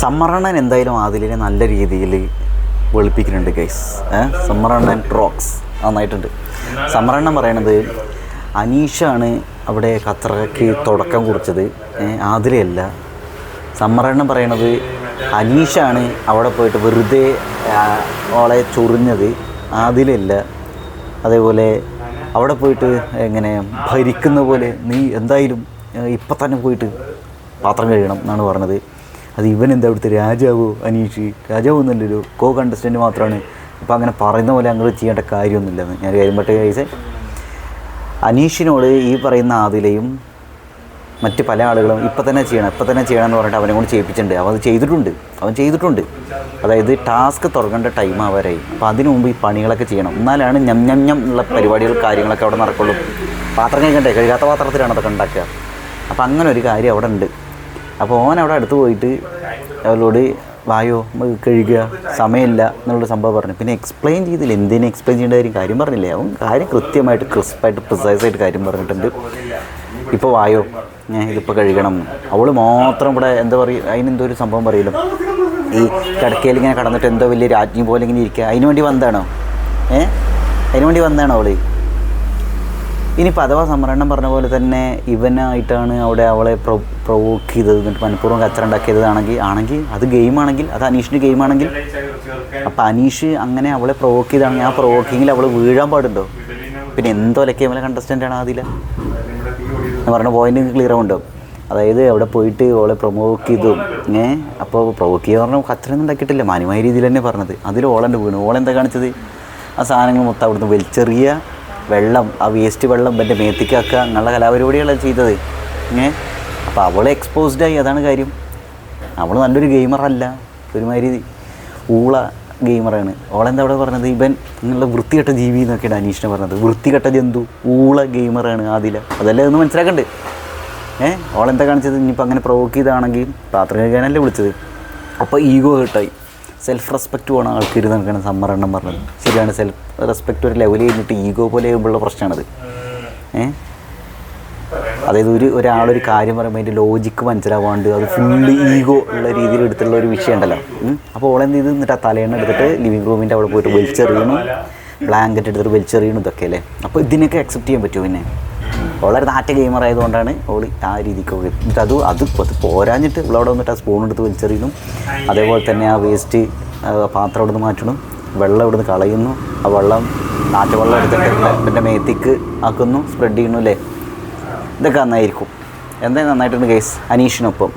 സമ്മറണ്ണൻ എന്തായാലും ആദിലിനെ നല്ല രീതിയിൽ വെളുപ്പിക്കുന്നുണ്ട് ഗൈസ് സമ്മറണ്ണൻ റോക്സ് നന്നായിട്ടുണ്ട്. സമ്മറണ്ണൻ പറയണത് അനീഷാണ് അവിടെ ഖത്തറയ്ക്ക് തുടക്കം കുറിച്ചത്. ആദിലയല്ല സമ്മറണ്ണൻ പറയണത് അനീഷാണ് അവിടെ പോയിട്ട് വെറുതെ ഓളെ ചൊറിഞ്ഞത്. ആദിലല്ല. അതേപോലെ അവിടെ പോയിട്ട് എങ്ങനെ ഭരിക്കുന്ന പോലെ നീ എന്തായാലും ഇപ്പം തന്നെ പോയിട്ട് പാത്രം കഴിയണം എന്നാണ് പറഞ്ഞത്. അത് ഇവൻ എന്താ ഇവിടുത്തെ രാജാവോ അനീഷ്? രാജാവ് എന്നല്ലൊരു കോ കണ്ടസ്റ്റന്റ് മാത്രമാണ് അപ്പോൾ അങ്ങനെ പറയുന്ന പോലെ അങ്ങനെ ചെയ്യേണ്ട കാര്യമൊന്നുമില്ലെന്ന് ഞാൻ കാര്യം പറ്റേ കഴിച്ചേ അനീഷിനോട് ഈ പറയുന്ന ആദിലയും മറ്റ് പല ആളുകളും ഇപ്പം തന്നെ ചെയ്യണം ഇപ്പം തന്നെ ചെയ്യണം എന്ന് പറഞ്ഞിട്ട് അവനെ കൊണ്ട് ചെയ്യിപ്പിച്ചിട്ടുണ്ട്. അവൻ ചെയ്തിട്ടുണ്ട്. അവൻ ചെയ്തിട്ടുണ്ട്. അതായത് ടാസ്ക് തുടങ്ങേണ്ട ടൈം അവരായി അപ്പോൾ അതിനു മുമ്പ് ഈ പണികളൊക്കെ ചെയ്യണം. എന്നാലാണ് ഞം ഞം ഞം ഉള്ള പരിപാടികൾ കാര്യങ്ങളൊക്കെ അവിടെ നടക്കുള്ളൂ. പാത്രം കഴിക്കണ്ടേ? കഴുകാത്ത പാത്രത്തിലാണ് അതൊക്കെ ഉണ്ടാക്കുക. അപ്പോൾ അങ്ങനെ ഒരു കാര്യം അവിടെ ഉണ്ട്. അപ്പോൾ ഓൻ അവിടെ അടുത്ത് പോയിട്ട് അവരോട് വായോ നമുക്ക് കഴുകുക സമയമില്ല എന്നുള്ള സംഭവം പറഞ്ഞു. പിന്നെ എക്സ്പ്ലെയിൻ ചെയ്തില്ല. എന്തിനും എക്സ്പ്ലെയിൻ ചെയ്യേണ്ട കാര്യം കാര്യം പറഞ്ഞില്ലേ? അവൻ കാര്യം കൃത്യമായിട്ട് ക്രിസ്പായിട്ട് പ്രിസൈസായിട്ട് കാര്യം പറഞ്ഞിട്ടുണ്ട്. ഇപ്പോൾ വായോ ഞാൻ ഇതിപ്പോൾ കഴുകണം. അവൾ മാത്രം ഇവിടെ എന്താ പറയുക അതിനെന്തോ ഒരു സംഭവം പറയില്ല. ഈ കിടക്കയിൽ ഇങ്ങനെ കടന്നിട്ട് എന്തോ വലിയ രാജ്ഞി പോലെ ഇങ്ങനെ ഇരിക്കുക. അതിന് വേണ്ടി വന്നതാണോ? ഏ? അതിന് വേണ്ടി വന്നതാണോ അവൾ? ഇനിയിപ്പോൾ അഥവാ സംവരണം പറഞ്ഞ പോലെ തന്നെ ഇവനായിട്ടാണ് അവിടെ അവളെ പ്രൊ പ്രൊവോക്ക് ചെയ്തത് എന്നിട്ട് മനഃപൂർവം കച്ചറ ഉണ്ടാക്കിയതാണെങ്കിൽ ആണെങ്കിൽ അത് ഗെയിമാണെങ്കിൽ അത് അനീഷിന്റെ ഗെയിമാണെങ്കിൽ. അപ്പം അനീഷ് അങ്ങനെ അവളെ പ്രൊവോക്ക് ചെയ്താണെങ്കിൽ ആ പ്രൊവോക്കിങ്ങിൽ അവൾ വീഴാൻ പാടുണ്ടോ? പിന്നെ എന്തോലൊക്കെ അവളെ കണ്ടസ്റ്റന്റാണ് അതില എന്ന് പറഞ്ഞ പോയിന്റ് ക്ലിയർ ആവുണ്ടോ അതായത് അവിടെ പോയിട്ട് അവളെ പ്രൊമോക്ക് ചെയ്തു. ഏ? അപ്പോൾ പ്രൊവോക്ക് ചെയ്യുക പറഞ്ഞാൽ കച്ചറൊന്നും ഉണ്ടാക്കിയിട്ടില്ല. മാന്യമായ രീതിയിൽ തന്നെ പറഞ്ഞത്. അതിൽ ഓളന്റെ വീണു. ഓളെന്താ കാണിച്ചത്? ആ സാധനങ്ങൾ മൊത്തം അവിടുന്ന് വലിച്ചെറിയ വെള്ളം ആ വേസ്റ്റ് വെള്ളം എന്റെ മേത്തിക്കാക്കുക എന്നുള്ള കലാപരിപാടികളാണ് ചെയ്തത്. ഏ? അപ്പോൾ അവൾ എക്സ്പോസ്ഡ് ആയി അതാണ് കാര്യം. അവൾ നല്ലൊരു ഗെയിമറല്ല ഒരുമാതിരി ഊള ഗെയിമറാണ് ഓളെന്താ അവിടെ പറഞ്ഞത്? ഇവൻ നിങ്ങളുടെ വൃത്തികെട്ട ജീവി എന്നൊക്കെയാണ് അനീഷിനെ പറഞ്ഞത്. വൃത്തികെട്ട ജന്തു ഊള ഗെയിമറാണ് ആദില. അതല്ലേ ഒന്ന് മനസ്സിലാക്കണ്ട്? ഏ? ഓളെന്താ കാണിച്ചത്? ഇനിയിപ്പോൾ അങ്ങനെ പ്രൊവോക്ക് ചെയ്താണെങ്കിൽ പാത്രം കഴിക്കാനല്ലേ വിളിച്ചത് അപ്പോൾ ഈഗോ കേട്ടായി സെൽഫ് റെസ്പെക്റ്റ് വേണം ആൾക്കാർ നിൽക്കണം സമ്മറെണ്ണം പറഞ്ഞത്. ശരിയാണ് സെൽഫ് റെസ്പെക്റ്റ് ഒരു ലെവൽ കഴിഞ്ഞിട്ട് ഈഗോ പോലെ ആകുമ്പോഴുള്ള പ്രശ്നമാണത് ഏ? അതായത് ഒരു ഒരാളൊരു കാര്യം പറയുമ്പോൾ അതിന്റെ ലോജിക്ക് മനസ്സിലാവാണ്ട് അത് ഫുള്ള് ഈഗോ ഉള്ള രീതിയിൽ എടുത്തുള്ള ഒരു വിഷയം ഉണ്ടല്ലോ. അപ്പോൾ ഓളെന്ത് ചെയ്ത്? എന്നിട്ട് ആ തലേണ്ണ എടുത്തിട്ട് ലിവിങ് റൂമിന്റെ അവിടെ പോയിട്ട് വലിച്ചെറിയണം. ബ്ലാങ്കറ്റ് എടുത്തിട്ട് വലിച്ചെറിയണം ഇതൊക്കെ അല്ലേ? അപ്പോൾ ഇതിനൊക്കെ അക്സെപ്റ്റ് ചെയ്യാൻ പറ്റുമോ പിന്നെ? വളരെ നാറ്റ ഗെയിമർ ആയതുകൊണ്ടാണ് ഓൾ ആ രീതിക്ക് പോയത് എന്നിട്ട് അത് അത് അത് പോരാഞ്ഞിട്ട് ഇവിടെ വന്നിട്ട് ആ സ്പൂൺ എടുത്ത് വലിച്ചെറിയണം അതേപോലെ തന്നെ ആ വേസ്റ്റ് പാത്രം അവിടെ നിന്ന് മാറ്റണം. വെള്ളം ഇവിടുന്ന് കളയുന്നു. ആ വെള്ളം നാട്ടുവെള്ളം എടുത്തിട്ട് എന്റെ മേത്തിക്ക് ആക്കുന്നു സ്പ്രെഡ് ചെയ്യുന്നു അല്ലേ? ഇതൊക്കെ നന്നായിരിക്കും. എന്തായാലും നന്നായിട്ടുണ്ട് കേസ് അനീഷിനൊപ്പം.